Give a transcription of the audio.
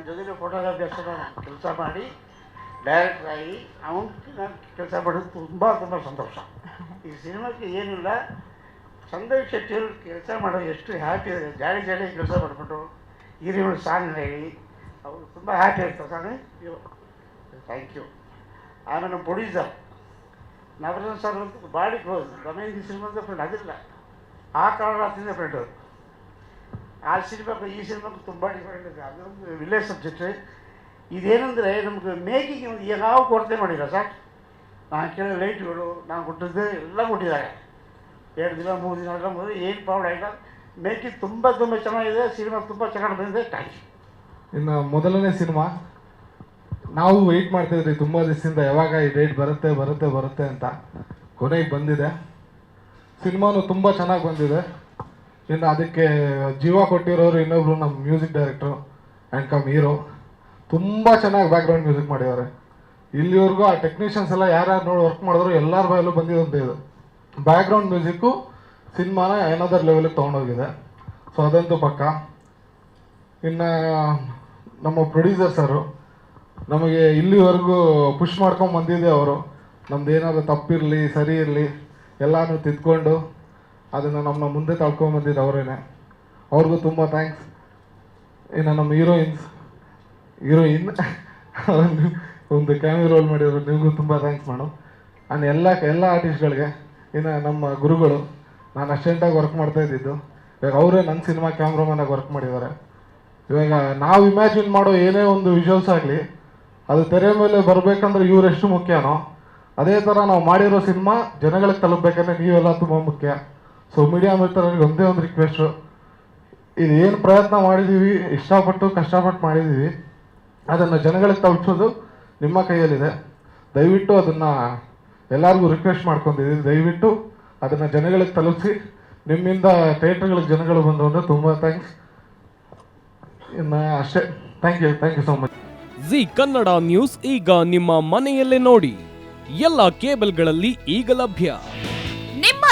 ನನ್ನ ಜೊತೆಲಿ ಫೋಟೋಗ್ರಾಫಿ ಕೆಲಸ ಮಾಡಿ ಡೈರೆಕ್ಟರ್ ಆಗಿ, ಅವನು ನಾನು ಕೆಲಸ ಮಾಡೋದು ತುಂಬ ತುಂಬ ಸಂತೋಷ. ಈ ಸಿನಿಮಾಕ್ಕೆ ಏನಿಲ್ಲ, ಸಂದೇಶ್ ಶೆಟ್ಟಿಯವರು ಕೆಲಸ ಮಾಡೋದು ಎಷ್ಟು ಹ್ಯಾಪಿ ಇದೆ ಜಾಡಿ ಜಾಡಿ ಕೆಲಸ ಮಾಡಿಬಿಟ್ಟು ಹಿರಿಯರು ಸಾಂಗ್ ಹೇಳಿ, ಅವರು ತುಂಬ ಹ್ಯಾಪಿ ಆಗ್ತಾರೆ ಸಾಂಗ್ ಥ್ಯಾಂಕ್ ಯು ಆಮೇಲೆ ನಮ್ಮ ಪ್ರೊಡ್ಯೂಸರ್ ನವರನ್ ಸರ್ ಅಂತ ಬಾಡಿಗೆ ರಮೇಶ್ ಈ ಸಿನಿಮಾದ ಫ್ರೆಂಡ್ ಅದಿಲ್ಲ. ಆ ಕಾರಣದಿಂದ ಫ್ರೆಂಡ್ ಅವರು. ಆ ಸಿನಿಮಾಕ್ಕೂ ಈ ಸಿನಿಮಾಕ್ಕೂ ತುಂಬ ಡಿಫ್ರೆಂಟ್ ಇದೆ. ಅದೊಂದು ವಿಲೇಜ್ ಸಬ್ಜೆಕ್ಟ್ ಇದೇನೆಂದರೆ ನಮಗೆ ಮೇಕಿಂಗ್ ಒಂದು ಯಾವ ಕೊರತೆ ಮಾಡಿಲ್ಲ ಸರ್ ನಾನು ಕೇಳಿದ ಲೈಟ್ಗಳು ನಾನು ಕೊಟ್ಟಿದ್ದೆ, ಎಲ್ಲ ಕೊಟ್ಟಿದ್ದಾರೆ. ಎರಡು ದಿನ, ಮೂರು ದಿನ ಎಲ್ಲ ಮೂರು ಏನು ಪ್ರಾಬ್ಲಮ್ ಆಗಿಲ್ಲ ಮೇಕಿಂಗ್ ತುಂಬ ತುಂಬ ಚೆನ್ನಾಗಿದೆ ಸಿನಿಮಾ ತುಂಬ ಚೆನ್ನಾಗಿ ಬಂದಿದೆ. ಥ್ಯಾಂಕ್ ಯು ಇನ್ನು ಮೊದಲನೇ ಸಿನಿಮಾ ನಾವು ವೆಯ್ಟ್ ಮಾಡ್ತಿದ್ರಿ ತುಂಬ ದಿವಸದಿಂದ. ಯಾವಾಗ ಈ ಡೇಟ್ ಬರುತ್ತೆ ಬರುತ್ತೆ ಬರುತ್ತೆ ಅಂತ. ಕೊನೆಗೆ ಬಂದಿದೆ. ಸಿನಿಮಾನು ತುಂಬ ಚೆನ್ನಾಗಿ ಬಂದಿದೆ. ಇನ್ನು ಅದಕ್ಕೆ ಜೀವ ಕೊಟ್ಟಿರೋರು ಇನ್ನೊಬ್ರು ನಮ್ಮ music director and cum hero. ತುಂಬ ಚೆನ್ನಾಗಿ ಬ್ಯಾಕ್ಗ್ರೌಂಡ್ ಮ್ಯೂಸಿಕ್ ಮಾಡಿದ್ದಾರೆ. ಇಲ್ಲಿವರೆಗೂ ಆ ಟೆಕ್ನಿಷಿಯನ್ಸ್ ಎಲ್ಲ ಯಾರ್ಯಾರು ನೋಡಿ ವರ್ಕ್ ಮಾಡಿದ್ರು ಎಲ್ಲರ ಬಾಯಲ್ಲೂ ಬಂದಿದಂತೆ ಇದು. ಬ್ಯಾಕ್ಗ್ರೌಂಡ್ ಮ್ಯೂಸಿಕ್ಕು ಸಿನಿಮಾನ ಏನಾದರೂ ಲೆವೆಲಿಗೆ ತೊಗೊಂಡೋಗಿದೆ. ಸೊ ಅದಂತೂ ಪಕ್ಕ. ಇನ್ನು ನಮ್ಮ ಪ್ರೊಡ್ಯೂಸರ್ ಸರು, ನಮಗೆ ಇಲ್ಲಿವರೆಗೂ ಪುಷ್ ಮಾಡ್ಕೊಂಡು ಬಂದಿದ್ದೆ ಅವರು. ನಮ್ದು ಏನಾದರೂ ತಪ್ಪಿರಲಿ, ಸರಿ ಇರಲಿ, ಎಲ್ಲನೂ ತಿದ್ಕೊಂಡು ಅದನ್ನು ನಮ್ಮನ್ನ ಮುಂದೆ ತಳ್ಕೊಂಬಂದಿದ್ದು ಅವರೇನೆ. ಅವ್ರಿಗೂ ತುಂಬ ಥ್ಯಾಂಕ್ಸ್ ಇನ್ನು ನಮ್ಮ ಹೀರೋಯಿನ್ಸ್ ಹೀರೋಯಿನ್ ಒಂದು ಕ್ಯಾಮಿ ರೋಲ್ ಮಾಡಿದ್ರು, ನಿಮಗೂ ತುಂಬ ಥ್ಯಾಂಕ್ಸ್ ಮೇಡಮ್ ಆ್ಯಂಡ್ ಎಲ್ಲ ಎಲ್ಲ ಆರ್ಟಿಸ್ಟ್ಗಳಿಗೆ ಇನ್ನು ನಮ್ಮ ಗುರುಗಳು, ನಾನು ಅಷ್ಟೆಂಟಾಗಿ ವರ್ಕ್ ಮಾಡ್ತಾ ಇದ್ದಿದ್ದು. ಇವಾಗ ಅವರೇ ನನ್ನ ಸಿನಿಮಾ ಕ್ಯಾಮ್ರಾಮನ್ನಾಗಿ ವರ್ಕ್ ಮಾಡಿದ್ದಾರೆ. ಇವಾಗ ನಾವು ಇಮ್ಯಾಜಿನ್ ಮಾಡೋ ಏನೇ ಒಂದು ವಿಜುವಲ್ಸ್ ಆಗಲಿ, ಅದು ತೆರೆ ಮೇಲೆ ಬರಬೇಕಂದ್ರೆ ಇವರೆಷ್ಟು ಮುಖ್ಯನೋ, ಅದೇ ಥರ ನಾವು ಮಾಡಿರೋ ಸಿನಿಮಾ ಜನಗಳಿಗೆ ತಲುಪಬೇಕಂದ್ರೆ ನೀವೆಲ್ಲ ತುಂಬ ಮುಖ್ಯ. ಸೊ ಮೀಡಿಯಾ ಮಿತ್ರರಿಗೆ ಒಂದೇ ಒಂದು ರಿಕ್ವೆಸ್ಟು ಇದು ಏನು ಪ್ರಯತ್ನ ಮಾಡಿದ್ದೀವಿ ಇಷ್ಟಪಟ್ಟು, ಕಷ್ಟಪಟ್ಟು ಮಾಡಿದ್ದೀವಿ ಅದನ್ನು ಜನಗಳಿಗೆ ತಲುಪಿಸೋದು ನಿಮ್ಮ ಕೈಯಲ್ಲಿದೆ. ದಯವಿಟ್ಟು ಅದನ್ನು ಎಲ್ಲರಿಗೂ ರಿಕ್ವೆಸ್ಟ್ ಮಾಡ್ಕೊಂಡಿದ್ದೀವಿ ದಯವಿಟ್ಟು ಅದನ್ನು ಜನಗಳಿಗೆ ತಲುಪಿಸಿ. ನಿಮ್ಮಿಂದ ಥಿಯೇಟ್ರ್ಗಳಿಗೆ ಜನಗಳು ಬಂದು ಅಂದರೆ ತುಂಬ ಥ್ಯಾಂಕ್ಸ್ ಇನ್ನು ಅಷ್ಟೇ. Thank you thank you so much Zee Kannada news ಈಗ ನಿಮ್ಮ ಮನೆಯಲ್ಲೇ ನೋಡಿ. ಎಲ್ಲ ಕೇಬಲ್ಗಳಲ್ಲಿ ಈಗ ಲಭ್ಯ.